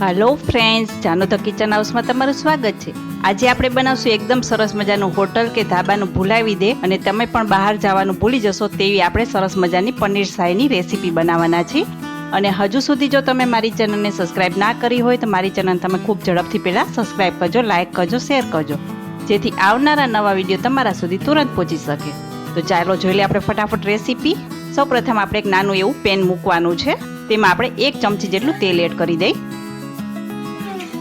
હાલો friends જાનો the kitchen હાઉસમાં તમારું સ્વાગત છે. આજે આપણે બનાવશું એકદમ સરસ મજાનું હોટલ કે ધાબાનું ભૂલાવી દે અને તમે પણ બહાર જવાનું ભૂલી જશો તેવી આપણે સરસ મજાની પનીર શાહીની રેસીપી બનાવવાના છીએ અને હજુ સુધી જો તમે મારી ચેનલને સબસ્ક્રાઇબ ના કરી હોય તો મારી ચેનલ તમે ખૂબ ઝડપથી પહેલાં સબસ્ક્રાઇબ કરજો લાઇક કરજો શેર કરજો. જેથી આવનારા નવા વીડિયો તમારા સુધી તુરંત પહોંચી શકે. તો ચાલો જોઈ લઈએ આપણે ફટાફટ રેસીપી. સૌપ્રથમ આપણે એક નાનું એવું પેન મૂકવાનું છે. તેમાં આપણે એક ચમચી જેટલું તેલ એડ કરી દઈ.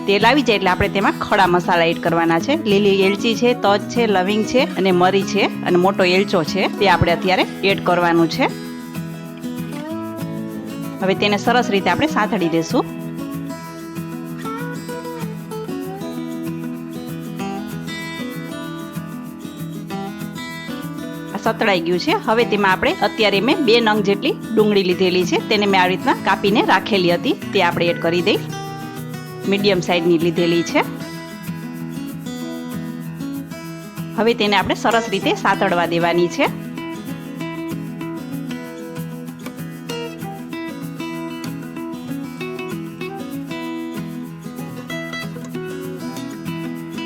તેલ આવી જાય એટલે આપણે તેમાં ખડા મસાલા એડ કરવાના છે. લીલી એલચી છે, તજ છે, લવિંગ છે અને મરી છે અને મોટો એલચો છે. તે આપણે અત્યારે એડ કરવાનું છે. હવે તેને સરસ રીતે આપણે સાંતળી દેશું સતળાઈ ગયું છે. હવે તેમાં આપણે અત્યારે મેં બે નંગ જેટલી ડુંગળી લીધેલી છે. તેને મેં આ રીતના કાપીને રાખેલી હતી. તે આપણે એડ કરી દઈ. મીડિયમ સાઈઝની લીધેલી છે. હવે તેને આપણે સરસ રીતે સાતળવા દેવાની છે.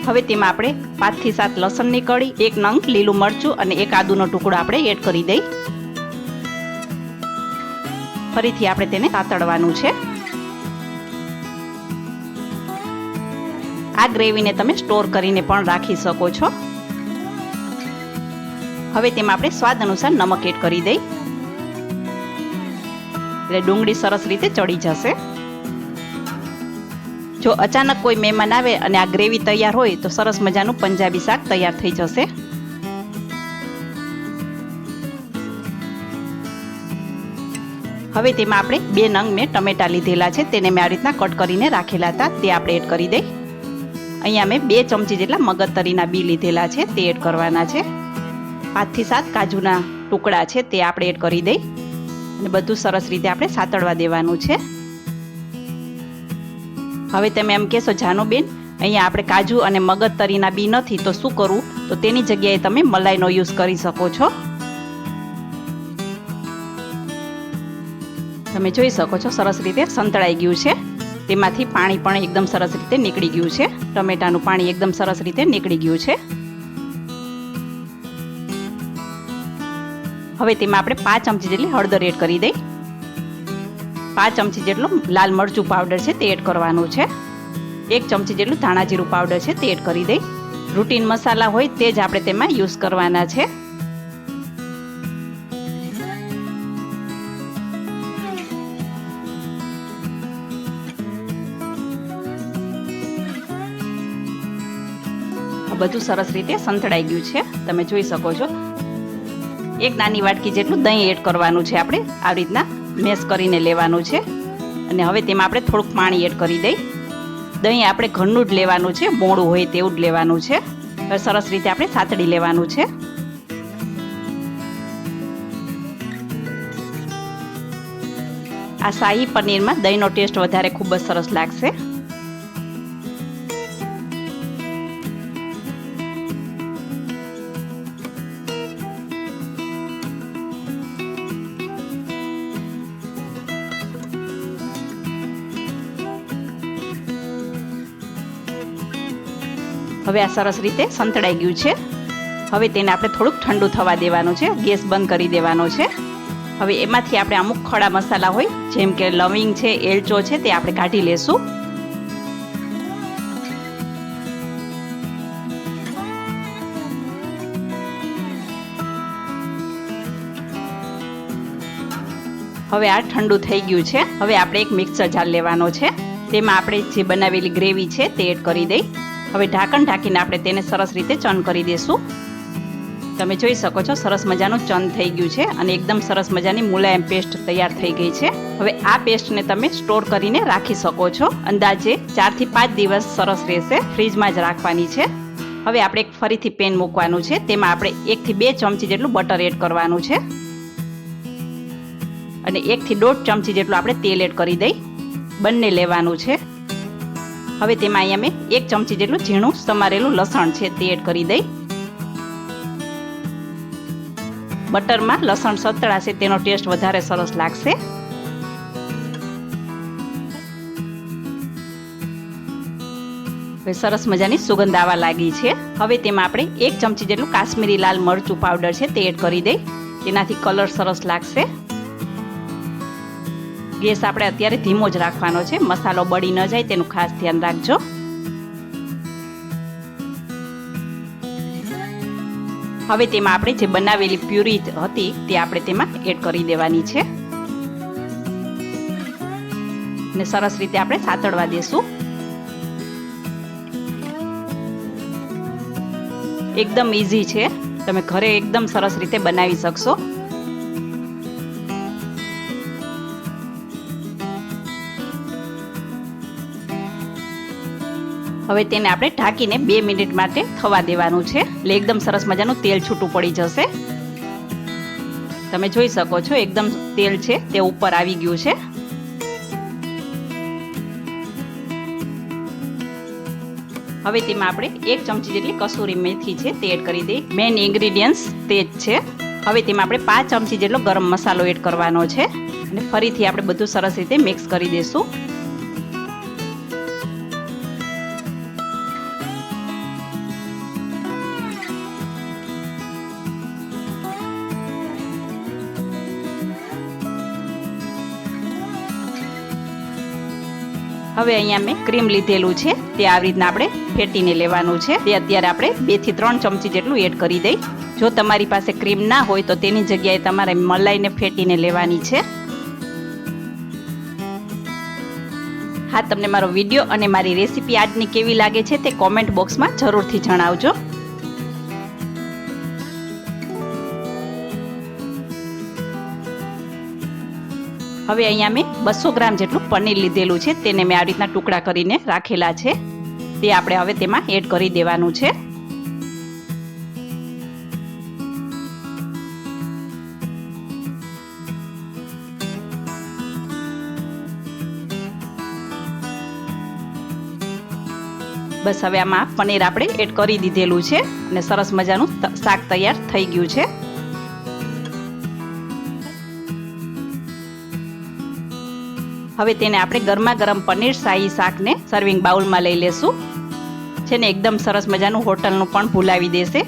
હવે તેમાં આપણે પાંચથી સાત લસણની કળી એક નંગ લીલું મરચું અને એક આદુનો ટુકડો આપણે એડ કરી દઈ. ફરીથી આપણે તેને સાતળવાનું છે. આ ગ્રેવીને તમે સ્ટોર કરીને પણ રાખી શકો છો. હવે તેમાં આપણે સ્વાદ અનુસાર નમક એડ કરી દઈ. એટલે ડુંગળી સરસ રીતે ચડી જશે. જો અચાનક કોઈ મહેમાન આવે અને આ ગ્રેવી તૈયાર હોય તો સરસ મજાનું પંજાબી શાક તૈયાર થઈ જશે. હવે તેમાં આપણે બે નંગ મેં ટમેટા લીધેલા છે, તેને મેં આ રીતના કટ કરીને રાખેલા હતા, તે આપણે એડ કરી દઈ. અહીંયા મેં બે ચમચી જેટલા મગજતરીના બી લીધેલા છે, તે એડ કરવાના છે. પાંચથી સાત કાજુના ટુકડા છે, તે આપણે એડ કરી દઈ. અને બધું સરસ રીતે આપણે સાતળવા દેવાનું છે. હવે તમે એમ કહેશો જાનુબેન અહીંયા આપણે કાજુ અને મગજતરીના બી નથી, તો શું કરવું તો તેની જગ્યાએ તમે મલાઈનો યુઝ કરી શકો છો. તમે જોઈ શકો છો, સરસ રીતે સંતળાઈ ગયું છે. તેમાંથી પાણી પણ એકદમ સરસ રીતે નીકળી ગયું છે. ટમેટાનું પાણી એકદમ સરસ રીતે નીકળી ગયું છે. હવે તેમાં આપણે પાંચ ચમચી જેટલી હળદર એડ કરી દઈ. પાંચ ચમચી જેટલું લાલ મરચું પાવડર છે તે એડ કરવાનું છે. એક ચમચી જેટલું ધાણા જીરું પાવડર છે તે એડ કરી દઈ. રૂટીન મસાલા હોય તે જ આપણે તેમાં યુઝ કરવાના છે. બધું સરસ રીતે સંતળાઈ ગયું છે. તમે જોઈ શકો છો. એક નાની વાટકી જેટલું દહીં એડ કરવાનું છે આપણે. આવી રીતના મેશ કરીને લેવાનું છે. અને હવે તેમાં આપણે થોડુંક પાણી એડ કરી દઈ. દહીં આપણે ઘરનું જ લેવાનું છે. મોડું હોય તેવું જ લેવાનું છે. સરસ રીતે આપણે સાતડી લેવાનું છે. આ શાહી પનીરમાં દહીંનો ટેસ્ટ વધારે ખૂબ જ સરસ લાગશે. હવે આ સરસ રીતે સંતળાઈ ગયું છે. હવે તેને આપણે થોડુંક ઠંડુ થવા દેવાનું છે. ગેસ બંધ કરી દેવાનો છે. હવે એમાંથી આપણે અમુક ખડા મસાલા હોય, જેમ કે લવિંગ છે, એલચો છે, તે આપણે કાઢી લેશું. હવે આ ઠંડુ થઈ ગયું છે. હવે આપણે એક મિક્સર જાર લેવાનો છે. તેમાં આપણે જે બનાવેલી ગ્રેવી છે, તે એડ કરી દઈ. હવે ઢાંકણ ઢાંકીને આપણે તેને સરસ રીતે ચન કરી દઈશું તમે જોઈ શકો છો, સરસ મજાનું ચન થઈ ગયું છે અને એકદમ સરસ મજાની મુલાયમ પેસ્ટ તૈયાર થઈ ગઈ છે. હવે આ પેસ્ટને તમે સ્ટોર કરીને રાખી શકો છો. અંદાજે ચારથી પાંચ દિવસ સરસ રહેશે, ફ્રીજમાં જ રાખવાની છે. હવે આપણે એક ફરીથી પેન મૂકવાનું છે, તેમાં આપણે એકથી બે ચમચી જેટલું બટર એડ કરવાનું છે. અને એકથી દોઢ ચમચી જેટલું આપણે તેલ એડ કરી દઈ. બંને લેવાનું છે. હવે તેમાં અહીંયા મેં એક ચમચી જેટલું ઝીણું સમારેલું લસણ છે તે એડ કરી દઈ. બટરમાં લસણ સતળાશે તેનો ટેસ્ટ વધારે સરસ લાગશે. હવે સરસ મજાની સુગંધ આવવા લાગી છે. હવે તેમાં આપણે એક ચમચી જેટલું કાશ્મીરી લાલ મરચું પાવડર છે તે એડ કરી દઈ. તેનાથી કલર સરસ લાગશે. ગેસ આપણે અત્યારે ધીમો જ રાખવાનો છે. મસાલો બળી ન જાય તેનું ખાસ ધ્યાન રાખજો. હવે તેમાં આપણે જે બનાવેલી પ્યુરી હતી તે આપણે તેમાં એડ કરી દેવાની છે. ને સરસ રીતે આપણે સાતળવા દેશું. એકદમ ઈઝી છે. તમે ઘરે એકદમ સરસ રીતે બનાવી શકશો. હવે તેને આપણે ઢાંકીને બે મિનિટ માટે થવા દેવાનું છે. એટલે એકદમ સરસ મજાનું તેલ છૂટું પડી જશે. તમે જોઈ શકો છો, એકદમ તેલ છે, તે ઉપર આવી ગયું છે. હવે તેમાં આપણે એક ચમચી જેટલી કસૂરી મેથી છે, તે એડ કરી દઈએ. મેઇન ઇન્ગ્રીડિયન્ટ્સ તે જ છે. હવે તેમાં આપણે પાંચ ચમચી જેટલો ગરમ મસાલો એડ કરવાનો છે. અને ફરીથી આપણે બધું સરસ રીતે મિક્સ કરી દઈશું હવે અહીંયા મેં ક્રીમ લીધેલું છે. તે આવી રીતના આપણે ફેટીને લેવાનું છે. તે અત્યારે આપણે બેથી ત્રણ ચમચી જેટલું એડ કરી દઈ. જો તમારી પાસે ક્રીમ ના હોય તો તેની જગ્યાએ તમારે મલાઈને ફેટીને લેવાની છે. હા, તમને મારો વીડિયો અને મારી રેસીપી આજની કેવી લાગે છે તે કોમેન્ટ બોક્સમાં જરૂરથી જણાવજો. હવે અહીંયા મેં બસો ગ્રામ જેટલું પનીર લીધેલું છે. તેને મેં આ રીતના ટુકડા કરીને રાખેલા છે. તે આપણે હવે તેમાં એડ કરી દેવાનું છે. બસ હવે આમાં પનીર આપણે એડ કરી દીધેલું છે અને સરસ મજાનું શાક તૈયાર થઈ ગયું છે. હવે તેને આપણે ગરમા ગરમ પનીર શાહી શાકને સર્વિંગ બાઉલમાં લઈ લેશું. છે ને, એકદમ સરસ મજાનું હોટલનું પણ ભૂલાવી દેશે.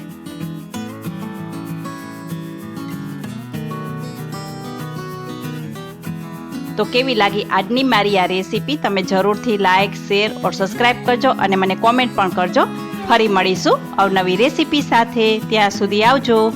તો કેવી લાગી આજની મારી આ રેસીપી? તમે જરૂરથી લાઇક શેર ઓર સબસ્ક્રાઇબ કરજો અને મને કોમેન્ટ પણ કરજો. ફરી મળીશું અવનવી રેસીપી સાથે. ત્યાં સુધી આવજો.